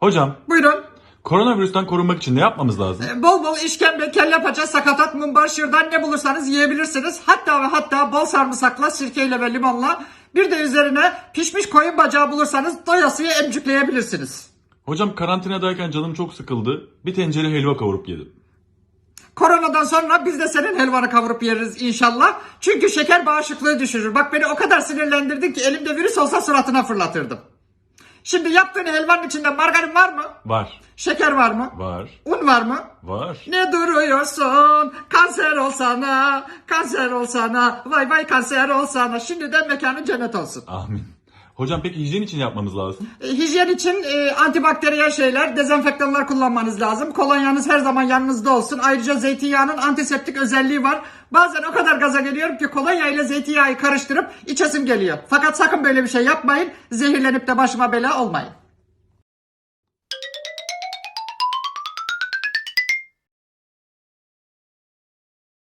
Hocam, Buyurun. koronavirüsten korunmak için ne yapmamız lazım? Ee, Bol bol işkembe, kelle paça, sakatat, mumbar, şırdan ne bulursanız yiyebilirsiniz. Hatta ve hatta bol sarımsakla, sirkeyle ve limonla bir de üzerine pişmiş koyun bacağı bulursanız doyasıya emcükleyebilirsiniz. Hocam karantinadayken canım çok sıkıldı. Bir tencere helva kavurup yedim. Koronadan sonra biz de senin helvanı kavurup yeriz inşallah. Çünkü şeker bağışıklığı düşürür. Bak beni o kadar sinirlendirdin ki elimde virüs olsa suratına fırlatırdım. Şimdi yaptığın helvanın içinde margarin var mı? Var, Şeker var mı? var, Un var mı? var. Ne duruyorsun? Kanser olsana, kanser olsana, vay vay kanser olsana. Şimdiden mekanın cennet olsun. Amin. Hocam peki hijyen için yapmamız lazım? E, hijyen için e, antibakteriyel şeyler, dezenfektanlar kullanmanız lazım. Kolonyanız her zaman yanınızda olsun. Ayrıca zeytinyağının antiseptik özelliği var. Bazen o kadar gaza geliyorum ki kolonya ile zeytinyağı karıştırıp içesim geliyor. Fakat sakın böyle bir şey yapmayın. Zehirlenip de başıma bela olmayın.